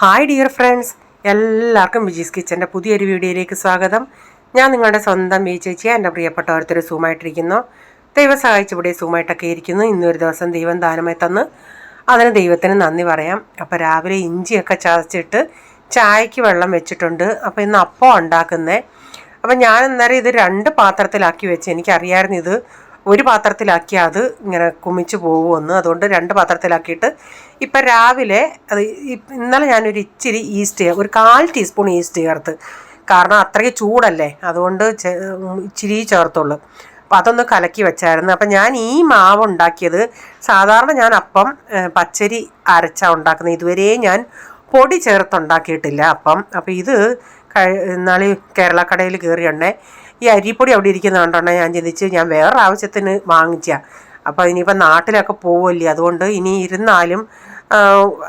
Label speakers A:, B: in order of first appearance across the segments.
A: Hi dear friends എല്ലാവർക്കും വിജീസ് കിച്ചന്റെ പുതിയൊരു വീഡിയോയിലേക്ക് സ്വാഗതം. ഞാൻ നിങ്ങളുടെ സ്വന്തം വി ചേച്ചി എന്റെ പ്രിയപ്പെട്ട ഓരോരുത്തർ സൂമായിട്ടിരിക്കുന്നു ദൈവം സഹായിച്ച് ഇവിടെ സൂമായിട്ടൊക്കെ ഇരിക്കുന്നു. ഇന്നൊരു ദിവസം ദൈവം ദാനമായി തന്ന് അതിന് ദൈവത്തിന് നന്ദി പറയാം. അപ്പോൾ രാവിലെ ഇഞ്ചിയൊക്കെ ചതച്ചിട്ട് ചായക്ക് വെള്ളം വെച്ചിട്ടുണ്ട്. അപ്പോൾ ഇന്ന് അപ്പം ഉണ്ടാക്കുന്നത് അപ്പം ഞാൻ അന്നേരം ഇത് രണ്ട് പാത്രത്തിലാക്കി വെച്ച്. എനിക്കറിയാമായിരുന്നു ഇത് ഒരു പാത്രത്തിലാക്കിയാൽ അത് ഇങ്ങനെ കുമിച്ച് പോകുമെന്ന് അതുകൊണ്ട് രണ്ട് പാത്രത്തിലാക്കിയിട്ട് ഇപ്പം രാവിലെ അത് ഇന്നലെ ഞാനൊരു ഇച്ചിരി ഈസ്റ്റ് ഒരു കാൽ ടീസ്പൂൺ ഈസ്റ്റ് ചേർത്ത്. കാരണം അത്രയ്ക്ക് ചൂടല്ലേ അതുകൊണ്ട് ഇച്ചിരി ചേർത്തുള്ളൂ. അപ്പം അതൊന്ന് കലക്കി വെച്ചായിരുന്നു. അപ്പം ഞാൻ ഈ മാവ് ഉണ്ടാക്കിയത് സാധാരണ ഞാൻ അപ്പം പച്ചരി അരച്ചാണ് ഉണ്ടാക്കുന്നത്. ഇതുവരെ ഞാൻ പൊടി ചേർത്തുണ്ടാക്കിയിട്ടില്ല അപ്പം. അപ്പം ഇത് നാളെ കേരള കടയിൽ കയറിയുണ്ടേ ഈ അരിപ്പൊടി അവിടെ ഇരിക്കുന്ന കണ്ടോണ്ടേ ഞാൻ ചിന്തിച്ച് ഞാൻ വേറെ ആവശ്യത്തിന് വാങ്ങിച്ച. അപ്പോൾ ഇനിയിപ്പോൾ നാട്ടിലൊക്കെ പോവില്ലേ? അതുകൊണ്ട് ഇനി ഇരുന്നാലും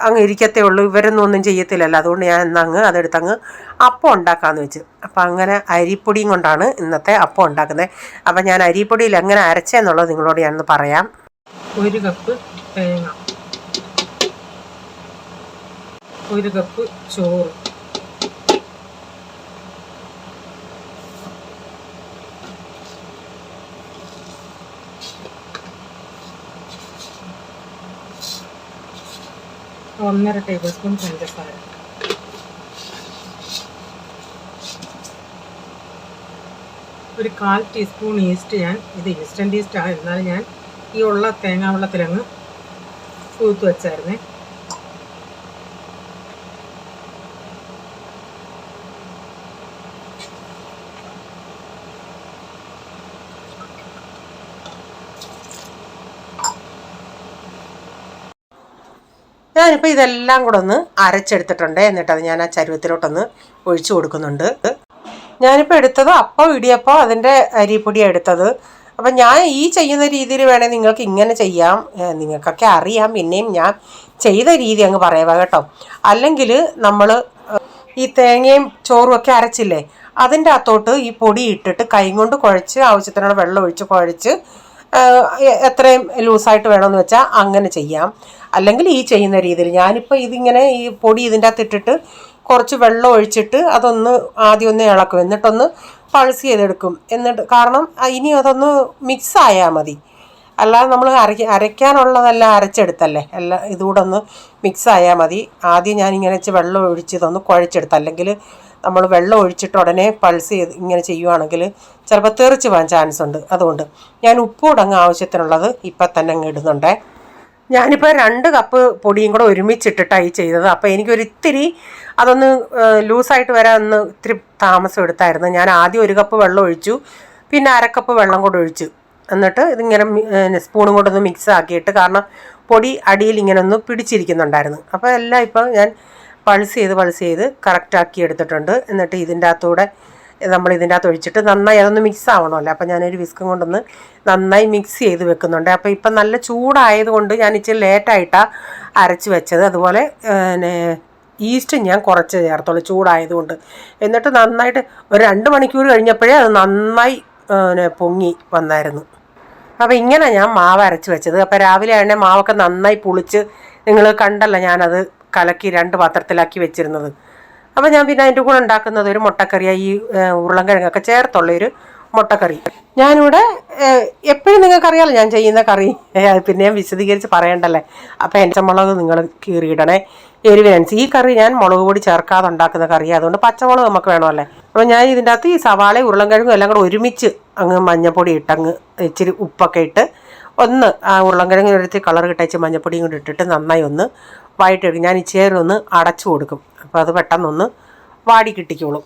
A: അങ്ങ് ഇരിക്കത്തേ ഉള്ളൂ. ഇവരൊന്നും ഒന്നും ചെയ്യത്തില്ലല്ലോ. അതുകൊണ്ട് ഞാൻ ഇന്ന് അങ്ങ് അതെടുത്തങ്ങ് അപ്പം ഉണ്ടാക്കാമെന്ന് വെച്ച്. അപ്പം അങ്ങനെ അരിപ്പൊടിയും കൊണ്ടാണ് ഇന്നത്തെ അപ്പം ഉണ്ടാക്കുന്നത്. അപ്പം ഞാൻ അരിപ്പൊടിയിൽ എങ്ങനെ അരച്ചെന്നുള്ളത് നിങ്ങളോട് ഞാനൊന്ന് പറയാം.
B: ഒരു കപ്പ് തേങ്ങ. ഒരു കപ്പ് ചോറ്. ഒന്നര ടേബിൾ സ്പൂൺ പഞ്ചസാര. ഒരു കാൽ ടീസ്പൂൺ ഈസ്റ്റ് ഞാൻ ഇത് ഇൻസ്റ്റന്റ് ഈസ്റ്റാണ് എന്നാലും ഞാൻ ഈ ഉള്ള തേങ്ങാ വെള്ളത്തിലങ്ങ് കൂത്ത് വെച്ചായിരുന്നേ.
A: ഞാനിപ്പോൾ ഇതെല്ലാം കൂടെ ഒന്ന് അരച്ചെടുത്തിട്ടുണ്ട് എന്നിട്ട് അത് ഞാൻ ആ ചരുവത്തിലോട്ടൊന്ന് ഒഴിച്ചു കൊടുക്കുന്നുണ്ട്. ഞാനിപ്പോൾ എടുത്തത് അപ്പം ഇടിയപ്പം അതിന്റെ അരിപ്പൊടിയാണ് എടുത്തത്. അപ്പം ഞാൻ ഈ ചെയ്യുന്ന രീതിയിൽ വേണേൽ നിങ്ങൾക്ക് ഇങ്ങനെ ചെയ്യാം. നിങ്ങൾക്കൊക്കെ അറിയാം. പിന്നെയും ഞാൻ ചെയ്ത രീതി അങ്ങ് പറയുക കേട്ടോ. അല്ലെങ്കിൽ നമ്മൾ ഈ തേങ്ങയും ചോറും ഒക്കെ അരച്ചില്ലേ? അതിന്റെ അകത്തോട്ട് ഈ പൊടി ഇട്ടിട്ട് കൈ കൊണ്ട് കുഴച്ച് ആവശ്യത്തിനുള്ള വെള്ളം ഒഴിച്ച് കുഴച്ച് എത്രയും ലൂസായിട്ട് വേണമെന്ന് വെച്ചാൽ അങ്ങനെ ചെയ്യാം. അല്ലെങ്കിൽ ഈ ചെയ്യുന്ന രീതിയിൽ ഞാനിപ്പോൾ ഇതിങ്ങനെ ഈ പൊടി ഇതിന്റെ അകത്ത് ഇട്ടിട്ട് കുറച്ച് വെള്ളം ഒഴിച്ചിട്ട് അതൊന്ന് ആദ്യം ഒന്ന് ഇളക്കും. എന്നിട്ടൊന്ന് പൾസ് ചെയ്തെടുക്കും. എന്നിട്ട് കാരണം ഇനി അതൊന്ന് മിക്സ് ആയാൽ മതി. അല്ലാതെ നമ്മൾ അരയ്ക്ക അരയ്ക്കാനുള്ളതെല്ലാം അരച്ചെടുത്തല്ലേ? എല്ലാം ഇതുകൂടെ ഒന്ന് മിക്സ് ആയാൽ മതി. ആദ്യം ഞാൻ ഇങ്ങനെ വെച്ച് വെള്ളം ഒഴിച്ച് ഇതൊന്ന് കുഴച്ചെടുത്ത് അല്ലെങ്കിൽ നമ്മൾ വെള്ളം ഒഴിച്ചിട്ട് ഉടനെ പൾസ് ചെയ്ത് ഇങ്ങനെ ചെയ്യുവാണെങ്കിൽ ചിലപ്പോൾ തെറിച്ച് പോകാൻ ചാൻസ് ഉണ്ട്. അതുകൊണ്ട് ഞാൻ ഉപ്പൂടെ അങ്ങ് ആവശ്യത്തിനുള്ളത് ഇപ്പം തന്നെ അങ്ങ് ഇടുന്നുണ്ടേ. ഞാനിപ്പോൾ രണ്ട് കപ്പ് പൊടിയും കൂടെ ഒരുമിച്ചിട്ടിട്ടാണ് ഈ ചെയ്തത്. അപ്പോൾ എനിക്കൊരു ഇത്തിരി അതൊന്ന് ലൂസായിട്ട് വരാൻ ഒന്ന് ഇത്തിരി താമസം എടുത്തായിരുന്നു. ഞാൻ ആദ്യം ഒരു കപ്പ് വെള്ളം ഒഴിച്ചു പിന്നെ അരക്കപ്പ് വെള്ളം കൂടെ ഒഴിച്ചു. എന്നിട്ട് ഇതിങ്ങനെ സ്പൂണും കൊണ്ടൊന്ന് മിക്സ് ആക്കിയിട്ട് കാരണം പൊടി അടിയിൽ ഇങ്ങനെ ഒന്ന് പിടിച്ചിരിക്കുന്നുണ്ടായിരുന്നു. അപ്പോൾ എല്ലാം ഇപ്പോൾ ഞാൻ പൾസ് ചെയ്ത് പൾസ് ചെയ്ത് കറക്റ്റാക്കി എടുത്തിട്ടുണ്ട്. എന്നിട്ട് ഇതിന്റെ അകത്തൂടെ നമ്മൾ ഇതിന്റെ അകത്ത് ഒഴിച്ചിട്ട് നന്നായി അതൊന്ന് മിക്സ് ആവണമല്ലോ. അപ്പോൾ ഞാനൊരു വിസ്കും കൊണ്ടൊന്ന് നന്നായി മിക്സ് ചെയ്ത് വെക്കുന്നുണ്ട്. അപ്പോൾ ഇപ്പം നല്ല ചൂടായതുകൊണ്ട് ഞാൻ ഇച്ചിരി ലേറ്റായിട്ടാണ് അരച്ച് വെച്ചത്. അതുപോലെ പിന്നെ ഈസ്റ്റ് ഞാൻ കുറച്ച് ചേർത്തുള്ളൂ ചൂടായതുകൊണ്ട്. എന്നിട്ട് നന്നായിട്ട് ഒരു രണ്ട് മണിക്കൂർ കഴിഞ്ഞപ്പോഴേ അത് നന്നായി പൊങ്ങി വന്നായിരുന്നു. അപ്പോൾ ഇങ്ങനെ ഞാൻ മാവ് അരച്ച് വെച്ചത്. അപ്പോൾ രാവിലെ ആണെങ്കിൽ മാവൊക്കെ നന്നായി പുളിച്ച് നിങ്ങൾ കണ്ടല്ലോ ഞാനത് കലക്കി രണ്ട് പാത്രത്തിലാക്കി വെച്ചിരുന്നത്. അപ്പോൾ ഞാൻ പിന്നെ അതിന്റെ കൂടെ ഉണ്ടാക്കുന്നത് ഒരു മുട്ടക്കറിയായി ഈ ഉരുളൻകിഴങ്ങൊക്കെ ചേർത്തുള്ള ഒരു മുട്ടക്കറി. ഞാനിവിടെ എപ്പോഴും നിങ്ങൾക്കറിയാലോ ഞാൻ ചെയ്യുന്ന കറി. പിന്നെ ഞാൻ വിശദീകരിച്ച് പറയണ്ടല്ലേ? അപ്പോൾ എന്റെ മുളക് നിങ്ങൾ കീറിയിടണേ. എരിവിനനുസരിച്ച് ഈ കറി ഞാൻ മുളക് പൊടി ചേർക്കാതെ ഉണ്ടാക്കുന്ന കറി. അതുകൊണ്ട് പച്ചമുളക് നമുക്ക് വേണമല്ലേ? അപ്പോൾ ഞാൻ ഇതിന്റെ അകത്ത് ഈ സവാളയും ഉരുളൻകിഴങ്ങും എല്ലാം കൂടെ ഒരുമിച്ച് അങ്ങ് മഞ്ഞപ്പൊടി ഇട്ടങ്ങ് ഇച്ചിരി ഉപ്പൊക്കെ ഇട്ട് ഒന്ന് ആ ഉരുളൻകിഴങ്ങ് എടുത്ത് കളർ കിട്ടച്ച് മഞ്ഞപ്പൊടിയും കൂടി ഇട്ടിട്ട് നന്നായി ഒന്ന് വഴറ്റിയെടുക്കും. ഞാൻ ഇച്ചേരൊന്ന് അടച്ചു കൊടുക്കും. അപ്പോൾ അത് പെട്ടെന്നൊന്ന് വാടി കിട്ടിക്കോളും.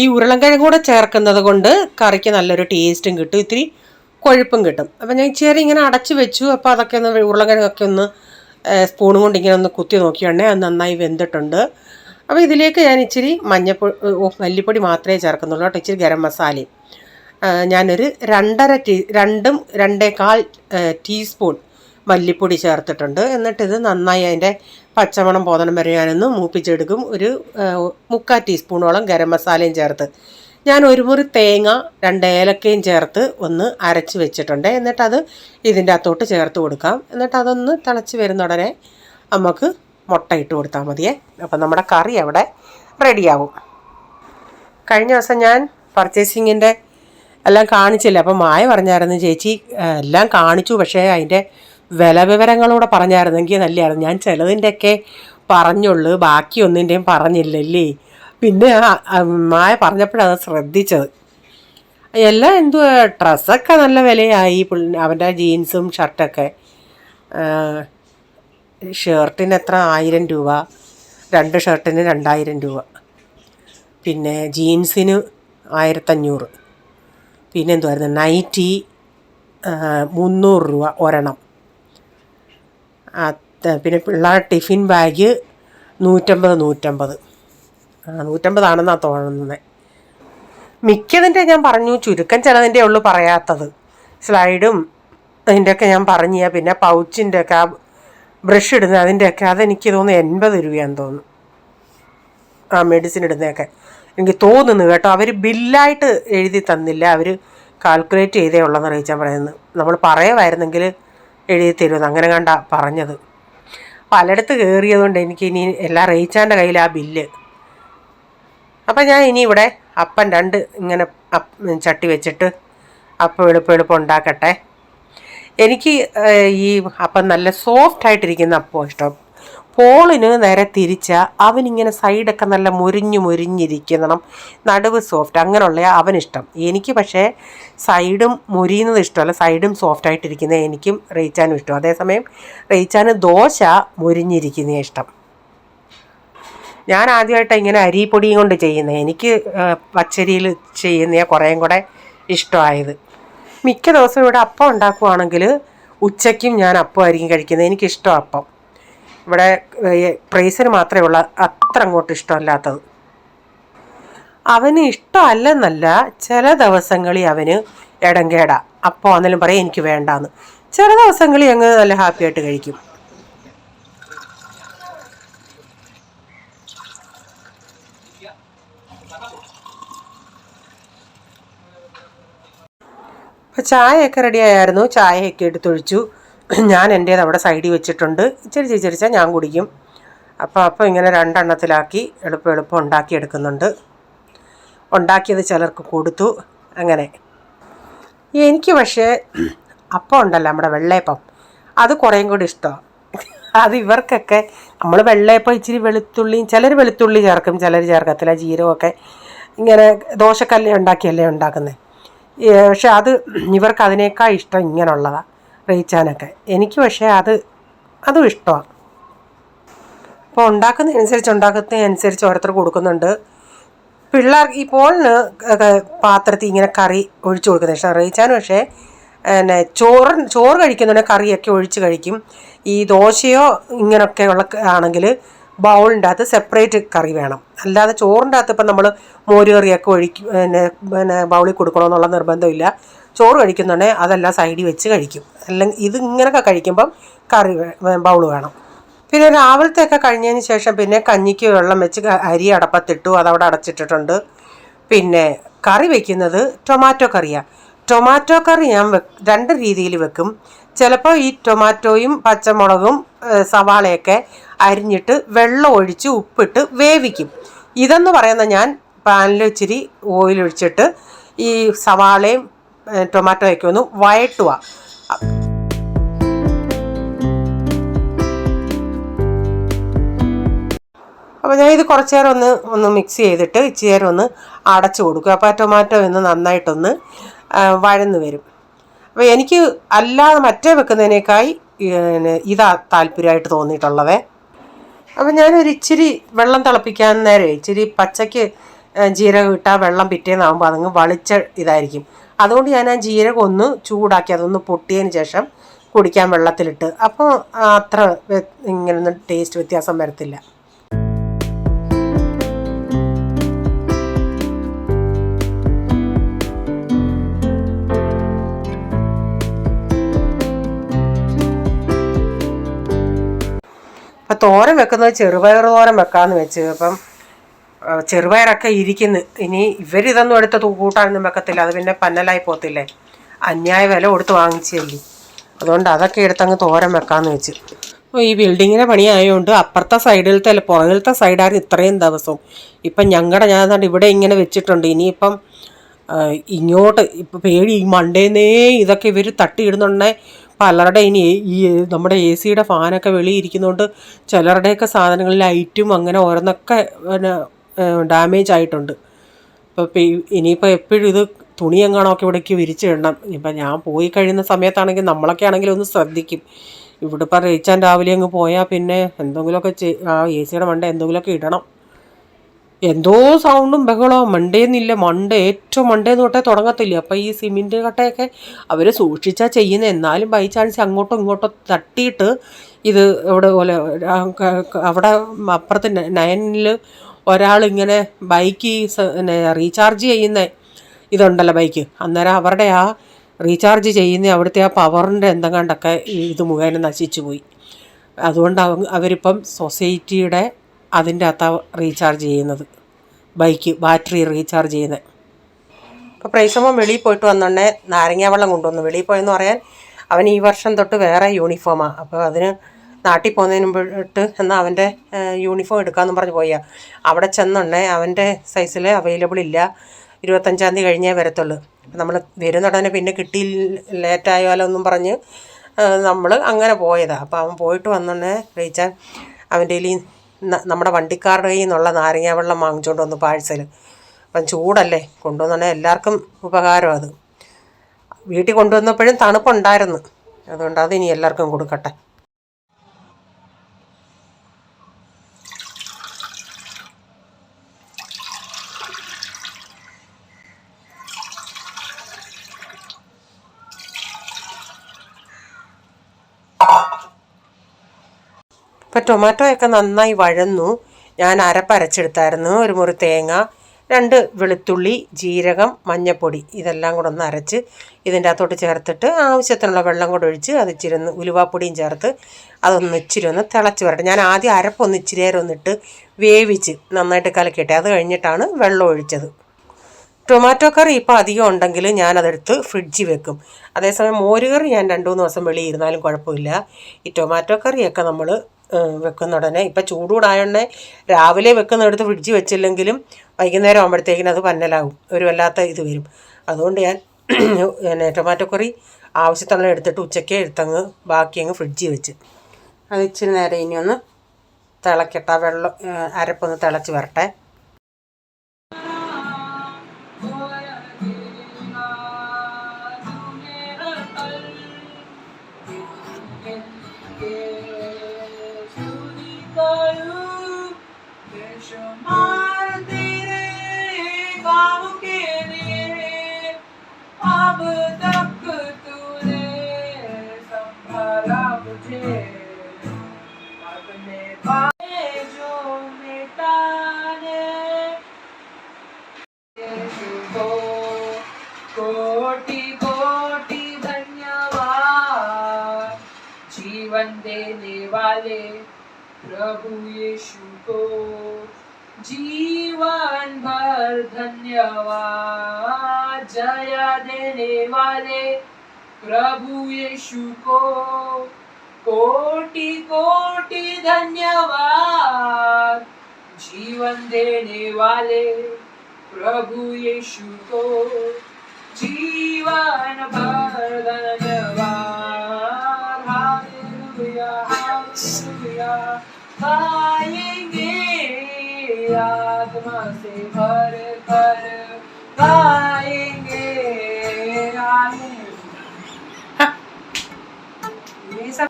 A: ഈ ഉരുളൻകിഴങ്ങ് കൂടെ ചേർക്കുന്നത് കൊണ്ട് കറിക്ക് നല്ലൊരു ടേസ്റ്റും കിട്ടും. ഇത്തിരി കൊഴുപ്പും കിട്ടും. അപ്പം ഞാൻ ഇച്ചിരി ഇങ്ങനെ അടച്ചു വെച്ചു. അപ്പോൾ അതൊക്കെ ഒന്ന് ഉരുളൻകിഴങ്ങൊക്കെ ഒന്ന് സ്പൂണും കൊണ്ട് ഇങ്ങനെ ഒന്ന് കുത്തി നോക്കിയാണേ അത് നന്നായി വെന്തിട്ടുണ്ട്. അപ്പോൾ ഇതിലേക്ക് ഞാൻ ഇച്ചിരി മഞ്ഞപ്പൊടി മല്ലിപ്പൊടി മാത്രമേ ചേർക്കുന്നുള്ളൂ കേട്ടോ ഇച്ചിരി ഗരം മസാലയും. ഞാനൊരു രണ്ടര ടീ രണ്ടും രണ്ടേകാൽ ടീസ്പൂൺ മല്ലിപ്പൊടി ചേർത്തിട്ടുണ്ട്. എന്നിട്ടിത് നന്നായി അതിന്റെ പച്ചമണം പോതണം വരെ ഞാനൊന്ന് മൂപ്പിച്ചെടുക്കും. ഒരു മുക്കാൽ ടീസ്പൂണോളം ഗരം മസാലയും ചേർത്ത്. ഞാൻ ഒരു മുറി തേങ്ങ രണ്ട് ഏലക്കയും ചേർത്ത് ഒന്ന് അരച്ച് വെച്ചിട്ടുണ്ട്. എന്നിട്ടത് ഇതിന്റെ അകത്തോട്ട് ചേർത്ത് കൊടുക്കാം. എന്നിട്ട് അതൊന്ന് തിളച്ച് വരുന്ന ഉടനെ നമുക്ക് മുട്ട ഇട്ട് കൊടുത്താൽ മതിയേ. അപ്പം നമ്മുടെ കറി അവിടെ റെഡിയാവും. കഴിഞ്ഞ ദിവസം ഞാൻ പർച്ചേസിങ്ങിന്റെ എല്ലാം കാണിച്ചില്ല. അപ്പം മായ പറഞ്ഞായിരുന്നു ചേച്ചി എല്ലാം കാണിച്ചു. പക്ഷേ അതിന്റെ വില വിവരങ്ങളൂടെ പറഞ്ഞായിരുന്നെങ്കിൽ നല്ലതായിരുന്നു ഞാൻ ചിലതിന്റെയൊക്കെ പറഞ്ഞുള്ളൂ. ബാക്കി ഒന്നിന്റെയും പറഞ്ഞില്ലല്ലേ. പിന്നെ മായ പറഞ്ഞപ്പോഴാണ് ശ്രദ്ധിച്ചത്. എല്ലാം എന്തുവാ ഡ്രസ്സൊക്കെ നല്ല വിലയായി. അവന്റെ ജീൻസും ഷർട്ടൊക്കെ. ഷർട്ടിന് എത്ര? ആയിരം രൂപ. രണ്ട് ഷർട്ടിന് രണ്ടായിരം രൂപ. പിന്നെ ജീൻസിന് ആയിരത്തഞ്ഞൂറ്. പിന്നെ എന്തുവായിരുന്നു? നൈറ്റി മുന്നൂറ് രൂപ ഒരെണ്ണം. പിന്നെ പിള്ളേർ ടിഫിൻ ബാഗ് നൂറ്റമ്പത് നൂറ്റമ്പത്. ആ നൂറ്റമ്പതാണെന്നാണ് തോന്നുന്നത് മിക്കതിന്റെ ഞാൻ പറഞ്ഞു ചുരുക്കം ചിലതിന്റെ ഉള്ളു പറയാത്തത്. സ്ലൈഡും അതിന്റെയൊക്കെ ഞാൻ പറഞ്ഞു പിന്നെ പൗച്ചിന്റെ ഒക്കെ ആ ബ്രഷ് ഇടുന്ന അതിന്റെയൊക്കെ അതെനിക്ക് തോന്നുന്നു എൺപത് രൂപയാന്ന് തോന്നുന്നു. ആ മെഡിസിൻ ഇടുന്നതൊക്കെ. എനിക്ക് തോന്നുന്നു കേട്ടോ അവർ ബില്ലായിട്ട് എഴുതി തന്നില്ല അവർ കാൽക്കുലേറ്റ് ചെയ്തേ ഉള്ളതെന്ന് അറിയിച്ചാൽ പറയുന്നത്. നമ്മൾ പറയുമായിരുന്നെങ്കിൽ എഴുതി തരുമെന്ന് അങ്ങനെ കണ്ട പറഞ്ഞത്. പലയിടത്ത് കയറിയതുകൊണ്ട് എനിക്ക് ഇനി എല്ലാം റേച്ചാന്റെ കയ്യിൽ ആ ബില്ല്. അപ്പം ഞാൻ ഇനി ഇവിടെ അപ്പം രണ്ട് ഇങ്ങനെ ചട്ടി വെച്ചിട്ട് അപ്പം എളുപ്പം എളുപ്പം ഉണ്ടാക്കട്ടെ. എനിക്ക് ഈ അപ്പം നല്ല സോഫ്റ്റ് ആയിട്ടിരിക്കുന്ന അപ്പം ഇഷ്ടം. പോളിന് നേരെ തിരിച്ച അവനിങ്ങനെ സൈഡൊക്കെ നല്ല മുരിഞ്ഞു മുരിഞ്ഞിരിക്കണം. നടുവ് സോഫ്റ്റ് അങ്ങനെയുള്ള അവനിഷ്ടം. എനിക്ക് പക്ഷേ സൈഡും മുരിയുന്നത് ഇഷ്ടമല്ല. സൈഡും സോഫ്റ്റ് ആയിട്ടിരിക്കുന്നത് എനിക്കും റേച്ചാനും ഇഷ്ടം. അതേസമയം റേച്ചാന് ദോശ മുരിഞ്ഞിരിക്കുന്ന ഇഷ്ടം. ഞാൻ ആദ്യമായിട്ടാണ് ഇങ്ങനെ അരിപ്പൊടിയും കൊണ്ട് ചെയ്യുന്നത് എനിക്ക് പച്ചരിയിൽ ചെയ്യുന്ന കുറേയും കൂടെ ഇഷ്ടമായത്. മിക്ക ദിവസവും ഇവിടെ അപ്പം ഉണ്ടാക്കുവാണെങ്കിൽ ഉച്ചയ്ക്കും ഞാൻ അപ്പം ആയിരിക്കും കഴിക്കുന്നത്. എനിക്കിഷ്ടം അപ്പം. ഇവിടെ പ്രൈസിന് മാത്രമേ ഉള്ള അത്ര അങ്ങോട്ട് ഇഷ്ടമല്ലാത്തത്. അവന് ഇഷ്ടമല്ലെന്നല്ല ചില ദിവസങ്ങളിൽ അവന് ഇടങ്കേടാ അപ്പോൾ ആണെങ്കിലും പറയും എനിക്ക് വേണ്ടാന്ന്. ചില ദിവസങ്ങളിൽ അങ്ങ് നല്ല ഹാപ്പി ആയിട്ട് കഴിക്കും. അപ്പോൾ ചായയൊക്കെ റെഡി ആയായിരുന്നു. ചായയൊക്കെ എടുത്തൊഴിച്ചു. ഞാൻ എന്റേത് അവിടെ സൈഡിൽ വെച്ചിട്ടുണ്ട്. ഇച്ചിരി ചിരിച്ചാൽ ഞാൻ കുടിക്കും. അപ്പോൾ അപ്പോൾ ഇങ്ങനെ രണ്ടെണ്ണത്തിലാക്കി എളുപ്പം എളുപ്പം ഉണ്ടാക്കിയെടുക്കുന്നുണ്ട്. ഉണ്ടാക്കിയത് ചിലർക്ക് കൊടുത്തു. അങ്ങനെ. എനിക്ക് പക്ഷേ അപ്പം ഉണ്ടല്ലോ നമ്മുടെ വെള്ളയപ്പം. അത് കുറേയും കൂടി ഇഷ്ടമാണ് അത് ഇവർക്കൊക്കെ നമ്മൾ വെള്ളയപ്പം ഇച്ചിരി വെളുത്തുള്ളിയും ചിലർ വെളുത്തുള്ളി ചേർക്കും ചിലർ ചേർക്കത്തില്ല ജീരകമൊക്കെ ഇങ്ങനെ ദോശക്കല്ലേ ഉണ്ടാക്കിയല്ലേ ഉണ്ടാക്കുന്നത് പക്ഷെ അത് ഇവർക്ക് അതിനേക്കാൾ ഇഷ്ടം ഇങ്ങനെയുള്ളതാണ് റേച്ചാനൊക്കെ എനിക്ക് പക്ഷേ അത് അതും ഇഷ്ടമാണ്. അപ്പോൾ ഉണ്ടാക്കുന്നതനുസരിച്ച് ഉണ്ടാക്കുന്നതനുസരിച്ച് ഓരോരുത്തർ കൊടുക്കുന്നുണ്ട്. പിള്ളേർ ഈ പോളിന് പാത്രത്തിൽ ഇങ്ങനെ കറി ഒഴിച്ചു കൊടുക്കുന്നത് ഇഷ്ടം റേച്ചാൻ പക്ഷേ പിന്നെ ചോറ് ചോറ് കഴിക്കുന്നുണ്ടെങ്കിൽ കറിയൊക്കെ ഒഴിച്ച് കഴിക്കും. ഈ ദോശയോ ഇങ്ങനെയൊക്കെയുള്ള ആണെങ്കിൽ ബൗളിന്റെ അകത്ത് സെപ്പറേറ്റ് കറി വേണം. അല്ലാതെ ചോറിന്റെ അകത്ത് ഇപ്പം നമ്മൾ മോര് കറിയൊക്കെ ഒഴിക്കും പിന്നെ പിന്നെ ബൗളിൽ കൊടുക്കണമെന്നുള്ള നിർബന്ധമില്ല. ചോറ് കഴിക്കുന്നുണ്ടെങ്കിൽ അതെല്ലാം സൈഡിൽ വെച്ച് കഴിക്കും. അല്ലെങ്കിൽ ഇത് ഇങ്ങനെയൊക്കെ കഴിക്കുമ്പം കറി ബൗൾ വേണം. പിന്നെ രാവിലത്തെയൊക്കെ കഴിഞ്ഞതിന് ശേഷം പിന്നെ കഞ്ഞിക്ക് വെള്ളം വെച്ച് അരി അടപ്പത്തിട്ടു. അതവിടെ അടച്ചിട്ടിട്ടുണ്ട്. പിന്നെ കറി വെക്കുന്നത് ടൊമാറ്റോ കറിയാണ് ടൊമാറ്റോ കറി ഞാൻ രണ്ട് രീതിയിൽ വെക്കും. ചിലപ്പോൾ ഈ ടൊമാറ്റോയും പച്ചമുളകും സവാളയൊക്കെ അരിഞ്ഞിട്ട് വെള്ളം ഒഴിച്ച് ഉപ്പിട്ട് വേവിക്കും. ഇതെന്ന് പറയുന്ന ഞാൻ പാനിൽ ഇച്ചിരി ഓയിൽ ഒഴിച്ചിട്ട് ഈ സവാളയും ടൊമാറ്റോയൊക്കെ ഒന്ന് വയട്ടുക അപ്പോൾ ഞാൻ ഇത് കുറച്ച് നേരം ഒന്ന് ഒന്ന് മിക്സ് ചെയ്തിട്ട് ഇച്ചിരി നേരം ഒന്ന് അടച്ചു കൊടുക്കും. അപ്പോൾ ആ ടൊമാറ്റോ ഒന്ന് നന്നായിട്ടൊന്ന് വഴന്ന് വരും. അപ്പോൾ എനിക്ക് അല്ലാതെ മറ്റേ വെക്കുന്നതിനേക്കായി ഇതാ താല്പര്യമായിട്ട് തോന്നിയിട്ടുള്ളതേ അപ്പോൾ ഞാനൊരു ഇച്ചിരി വെള്ളം തിളപ്പിക്കാൻ നേരെ ഇച്ചിരി പച്ചയ്ക്ക് ജീരകം ഇട്ടാൽ വെള്ളം പിറ്റേന്നാകുമ്പോൾ അതങ്ങ് വളിച്ച ഇതായിരിക്കും. അതുകൊണ്ട് ഞാൻ ആ ജീരകം ഒന്ന് ചൂടാക്കി അതൊന്ന് പൊട്ടിയതിന് ശേഷം കുടിക്കാൻ വെള്ളത്തിലിട്ട്. അപ്പോൾ അത്ര ഇങ്ങനൊന്നും ടേസ്റ്റ് വ്യത്യാസം വരത്തില്ല. അപ്പം തോരൻ വെക്കുന്നത് ചെറുപയർ തോരൻ വെക്കാമെന്ന് വെച്ച് അപ്പം ചെറുപയറൊക്കെ ഇരിക്കുന്നു. ഇനി ഇവരിതൊന്നും എടുത്ത് കൂട്ടാനൊന്നും വെക്കത്തില്ല. അത് പിന്നെ പന്നലായി പോത്തില്ലേ അന്യായ വില കൊടുത്ത് വാങ്ങിച്ചല്ലേ. അതുകൊണ്ട് അതൊക്കെ എടുത്തങ്ങ് തോരൻ വെക്കാമെന്ന് വെച്ച്. ഈ ബിൽഡിങ്ങിന്റെ പണിയായതുകൊണ്ട് അപ്പുറത്തെ സൈഡിലത്തെ അല്ല പുറകിലത്തെ സൈഡായിരുന്നു ഇത്രയും ദിവസവും ഇപ്പം ഞങ്ങളുടെ ഞാൻ ഇവിടെ ഇങ്ങനെ വെച്ചിട്ടുണ്ട്. ഇനിയിപ്പം ഇങ്ങോട്ട് ഇപ്പം പേടി ഈ മണ്ടേന്നേ ഇതൊക്കെ ഇവർ തട്ടിയിടുന്നുണ്ടേ പലരുടെ ഇനി ഈ നമ്മുടെ എ സിയുടെ ഫാനൊക്കെ വെളിയിരിക്കുന്നതുകൊണ്ട് ചിലരുടെയൊക്കെ സാധനങ്ങളിൽ ലൈറ്റും അങ്ങനെ ഓരോന്നൊക്കെ പിന്നെ ഡാമേജ് ആയിട്ടുണ്ട്. അപ്പോൾ ഇനിയിപ്പോൾ എപ്പോഴും ഇത് തുണി എങ്ങാണൊക്കെ ഇവിടേക്ക് വിരിച്ചിടണം ഇപ്പം ഞാൻ പോയി കഴിയുന്ന സമയത്താണെങ്കിൽ നമ്മളൊക്കെ ആണെങ്കിൽ ഒന്ന് ശ്രദ്ധിക്കും. ഇവിടെ ഇപ്പം റീച്ചാൻ രാവിലെ അങ്ങ് പോയാൽ പിന്നെ എന്തെങ്കിലുമൊക്കെ ആ എ സിയുടെ മണ്ട എന്തെങ്കിലുമൊക്കെ ഇടണം. എന്തോ സൗണ്ടും ബഹളവും. മണ്ടേന്നില്ല. മണ്ട ഏറ്റവും മണ്ടേന്ന് തൊട്ടേ തുടങ്ങത്തില്ല. അപ്പം ഈ സിമെന്റ് കട്ടയൊക്കെ അവർ സൂക്ഷിച്ചാൽ ചെയ്യുന്നത് എന്നാലും ബൈ ചാൻസ് അങ്ങോട്ടും ഇങ്ങോട്ടും തട്ടിയിട്ട് ഇത് ഇവിടെ പോലെ അവിടെ അപ്പുറത്ത് നയനിൽ ഒരാളിങ്ങനെ ബൈക്ക് റീചാർജ് ചെയ്യുന്ന. ഇതുണ്ടല്ലോ ബൈക്ക് അന്നേരം അവരുടെ ആ റീചാർജ് ചെയ്യുന്ന അവിടുത്തെ ആ പവറിന്റെ എന്തെങ്ങാണ്ടൊക്കെ ഇത് മുഖേന നശിച്ചു പോയി. അതുകൊണ്ട് അവരിപ്പം സൊസൈറ്റിയുടെ അതിന്റെ അകത്താണ് റീചാർജ് ചെയ്യുന്നത്. ബൈക്ക് ബാറ്ററി റീചാർജ് ചെയ്യുന്നത്. ഇപ്പോൾ പ്രൈസമ്മൻ വെളിയിൽ പോയിട്ട് വന്നോണ്ടേ നാരങ്ങ വെള്ളം കൊണ്ടുവന്നു. വെളിയിൽ പോയെന്ന് പറയാൻ അവൻ ഈ വർഷം തൊട്ട് വേറെ യൂണിഫോമാണ് അപ്പോൾ അതിന് നാട്ടിൽ പോകുന്നതിന് മുമ്പിട്ട് എന്നാൽ അവന്റെ യൂണിഫോം എടുക്കാമെന്ന് പറഞ്ഞ് പോയാ. അവിടെ ചെന്നുണ്ടേ അവന്റെ സൈസിൽ അവൈലബിൾ ഇല്ല. ഇരുപത്തഞ്ചാം തീയതി കഴിഞ്ഞേ വരത്തുള്ളൂ. നമ്മൾ വരുന്നുടനെ പിന്നെ കിട്ടി ലേറ്റായാലോ എന്നും പറഞ്ഞ് നമ്മൾ അങ്ങനെ പോയതാണ് അപ്പോൾ അവൻ പോയിട്ട് വന്നോണ്ടേ റീച്ചാൻ അവന്റെ നമ്മുടെ വണ്ടിക്കാരുടെ കയ്യിൽ നിന്നുള്ള നാരങ്ങ വെള്ളം വാങ്ങിച്ചുകൊണ്ട് വന്നു പാഴ്സൽ അപ്പം ചൂടല്ലേ? കൊണ്ടുവന്നെ എല്ലാവർക്കും ഉപകാരം അത്. വീട്ടിൽ കൊണ്ടുവന്നപ്പോഴും തണുപ്പുണ്ടായിരുന്നു. അതുകൊണ്ട് അത് ഇനി എല്ലാവർക്കും കൊടുക്കട്ടെ. ടൊമാറ്റോയൊക്കെ നന്നായി വഴന്നു. ഞാൻ അരപ്പരച്ചെടുത്തായിരുന്നു ഒരു മുറി തേങ്ങ രണ്ട് വെളുത്തുള്ളി ജീരകം മഞ്ഞപ്പൊടി ഇതെല്ലാം കൂടെ ഒന്ന് അരച്ച് ഇതിന്റെ അകത്തോട്ട് ചേർത്തിട്ട് ആവശ്യത്തിനുള്ള വെള്ളം കൂടെ ഒഴിച്ച് അത് ഇച്ചിരി ഒന്ന് ഉലുവാപ്പൊടിയും ചേർത്ത് അതൊന്ന് ഇച്ചിരി ഒന്ന് തിളച്ച് വരട്ടെ. ഞാൻ ആദ്യം അരപ്പൊന്ന് ഇച്ചിരി നേരം ഒന്നിട്ട് വേവിച്ച് നന്നായിട്ട് കലക്കിയിട്ടെ അത് കഴിഞ്ഞിട്ടാണ് വെള്ളം ഒഴിച്ചത്. ടൊമാറ്റോ കറി ഇപ്പോൾ അധികം ഉണ്ടെങ്കിൽ ഞാനതെടുത്ത് ഫ്രിഡ്ജിൽ വെക്കും. അതേസമയം മോരുകറി ഞാൻ രണ്ട് മൂന്ന് ദിവസം വെളിയിരുന്നാലും കുഴപ്പമില്ല. ഈ ടൊമാറ്റോ കറിയൊക്കെ നമ്മൾ വെക്കുന്ന ഉടനെ. ഇപ്പം ചൂടൂടായോണ്ടേ രാവിലെ വെക്കുന്നിടത്ത് ഫ്രിഡ്ജിൽ വെച്ചില്ലെങ്കിലും വൈകുന്നേരം ആകുമ്പോഴത്തേക്കിനും അത് പന്നലാകും ഒരു വല്ലാത്ത ഇത് വരും. അതുകൊണ്ട് ഞാൻ പിന്നെ ടൊമാറ്റോ കറി ആവശ്യത്തിനുള്ള എടുത്തിട്ട് ഉച്ചയ്ക്ക് എടുത്തങ്ങ് ബാക്കി അങ്ങ് ഫ്രിഡ്ജിൽ വെച്ച്. അത് ഇച്ചിരി നേരം ഇനി ഒന്ന് തിളക്കട്ടെ. വെള്ളം അരപ്പൊന്ന് തിളച്ച് വരട്ടെ.
B: प्रभु यीशु को जीवन भर धन्यवाद जया देने वाले प्रभु यीशु को कोटि कोटि धन्यवाद जीवन देने वाले प्रभु यीशु को जीवन भर धन्यवाद हालेलुया हालेलुया। गाएंगे आत्मा से भर कर गाएंगे हालेलुया ये सब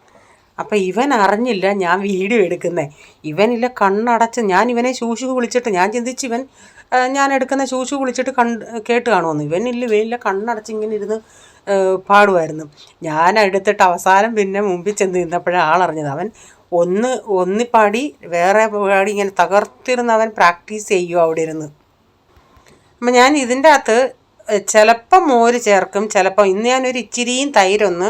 A: അപ്പം ഇവൻ അറിഞ്ഞില്ല ഞാൻ വീഡിയോ എടുക്കുന്നത് ഇവനില്ല കണ്ണടച്ച് ഞാൻ ഇവനെ ശൂശു വിളിച്ചിട്ട് ഞാൻ ചിന്തിച്ച് ഇവൻ ആ, ഞാൻ എടുക്കുന്ന ശൂശു വിളിച്ചിട്ട് കണ്ട് കേട്ട് കാണുമെന്ന് ഇവനില്ല ഇവനില്ല കണ്ണടച്ച് ഇങ്ങനെ ഇരുന്ന് ആ, പാടുമായിരുന്നു ഞാൻ എടുത്തിട്ട് അവസാനം പിന്നെ മുമ്പിൽ ചെന്ന് നിന്നപ്പോഴാണ് ആളറിഞ്ഞത് അവൻ ഒന്ന് ഒന്നിപ്പാടി വേറെ പാടി ഇങ്ങനെ തകർത്തിരുന്ന് അവൻ പ്രാക്ടീസ് ചെയ്യുമോ അവിടെ ഇരുന്ന്. അപ്പം ഞാൻ ഇതിന്റെ അകത്ത് ചിലപ്പം മോര് ചേർക്കും ചിലപ്പോൾ ഇന്ന് ഞാനൊരു ഇച്ചിരിയും തൈരൊന്ന്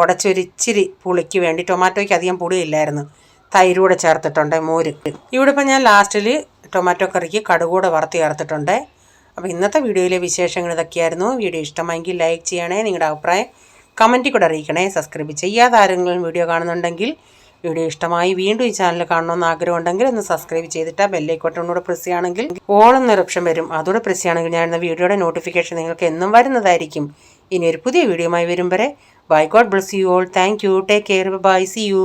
A: ഉടച്ചൊരിച്ചിരി പുളിക്ക് വേണ്ടി ടൊമാറ്റോയ്ക്ക് അധികം പുളിയില്ലായിരുന്നു തൈര് കൂടെ ചേർത്തിട്ടുണ്ട് മോര്. ഇവിടെ ഇപ്പം ഞാൻ ലാസ്റ്റിൽ ടൊമാറ്റോ കറിക്ക് കടുകൂടെ വറുത്ത് ചേർത്തിട്ടുണ്ട്. അപ്പോൾ ഇന്നത്തെ വീഡിയോയിലെ വിശേഷങ്ങൾ ഇതൊക്കെയായിരുന്നു. വീഡിയോ ഇഷ്ടമായെങ്കിൽ ലൈക്ക് ചെയ്യണേ നിങ്ങളുടെ അഭിപ്രായം കമന്റിൽ കൂടെ അറിയിക്കണേ. സബ്സ്ക്രൈബ് ചെയ്യാതെ ആരെങ്കിലും വീഡിയോ കാണുന്നുണ്ടെങ്കിൽ വീഡിയോ ഇഷ്ടമായി വീണ്ടും ഈ ചാനൽ കാണണമെന്ന് ആഗ്രഹമുണ്ടെങ്കിൽ ഒന്ന് സബ്സ്ക്രൈബ് ചെയ്തിട്ട് ആ ബെല്ലൈക്കോട്ടോടെ പ്രസ് ചെയ്യുകയാണെങ്കിൽ ഓളം ഓപ്ഷൻ വരും. അതോടെ പ്രസ് ചെയ്യുകയാണെങ്കിൽ ഞാൻ എന്ന വീഡിയോയുടെ നോട്ടിഫിക്കേഷൻ നിങ്ങൾക്ക് എന്നും വരുന്നതായിരിക്കും. ഇനി ഒരു പുതിയ വീഡിയോയുമായി വരും വരെ. Bye God bless you all thank you take care bye see you